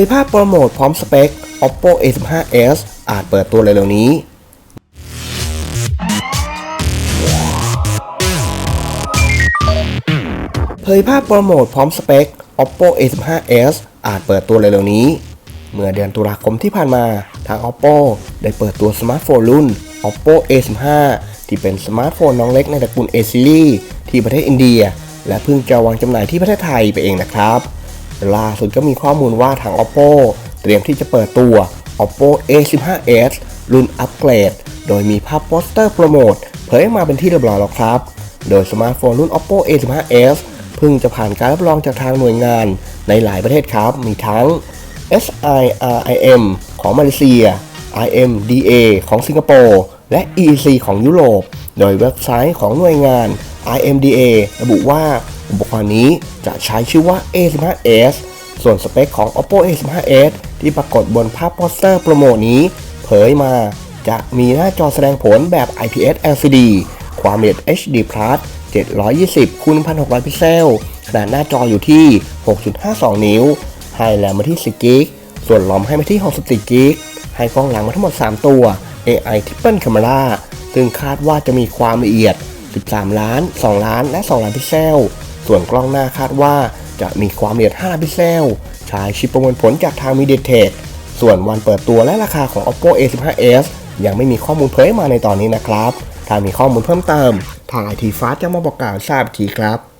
ยภาพโปรโมทพร้อมสเปค Oppo A15s อาจเปิดตัวเร็วๆนี้ เผยภาพโปรโมทพร้อมสเปค Oppo A15s อาจเปิดตัวเร็วๆนี้ เมื่อเดือนตุลาคมที่ผ่านมา ทาง Oppo ได้เปิดตัวสมาร์ทโฟนรุ่น Oppo A15 ที่เป็นสมาร์ทโฟนน้องเล็กในตระกูล A series ที่ประเทศอินเดีย และเพิ่งจะวางจำหน่ายที่ประเทศไทยไปเองนะครับ ล่าสุดก็มีข้อมูลว่าทาง Oppo เตรียมที่จะเปิดตัว Oppo A15s รุ่นอัปเกรด โดยมีภาพโปสเตอร์โปรโมทเผยออกมาเป็นที่เรียบร้อยแล้วครับ โดยสมาร์ทโฟนรุ่น Oppo A15s เพิ่งจะผ่านการรับรองจากทางหน่วยงานในหลายประเทศครับ มีทั้ง SIRIM ของมาเลเซีย IMDA ของสิงคโปร์ และ EEC ของยุโรป โดยเว็บไซต์ของหน่วยงาน IMDA ระบุว่า อุปกรณ์นี้จะใช้ชื่อว่า A15s ส่วนสเปคของ Oppo A15s ที่ปรากฏบนภาพโปสเตอร์โปรโมทนี้ เผยมาจะมีหน้าจอแสดงผลแบบ IPS LCD ความละเอียด HD Plus 720คูณ1600 พิกเซล ขนาดหน้าจออยู่ที่ 6.52 นิ้ว ให้แรมมาที่10กิก ส่วนลอมให้มาที่ 64กิก ให้กล้องหลังมาทั้งหมด 3 ตัว AI Triple Camera ซึ่งคาดว่าจะมีความละเอียด 13 ล้าน 2 ล้าน และ 2 ล้านพิกเซล ส่วนกล้องหน้าคาดว่าจะมีความละเอียด5ล้านพิกเซลใช้ชิปประมวลผลจากทาง MediaTek ส่วนวันเปิดตัวและราคาของ Oppo A15s ยังไม่มีข้อมูลเผยมาในตอนนี้นะครับ ถ้ามีข้อมูลเพิ่มเติมทาง IT Fast จะมาบอกกล่าวทราบทีครับ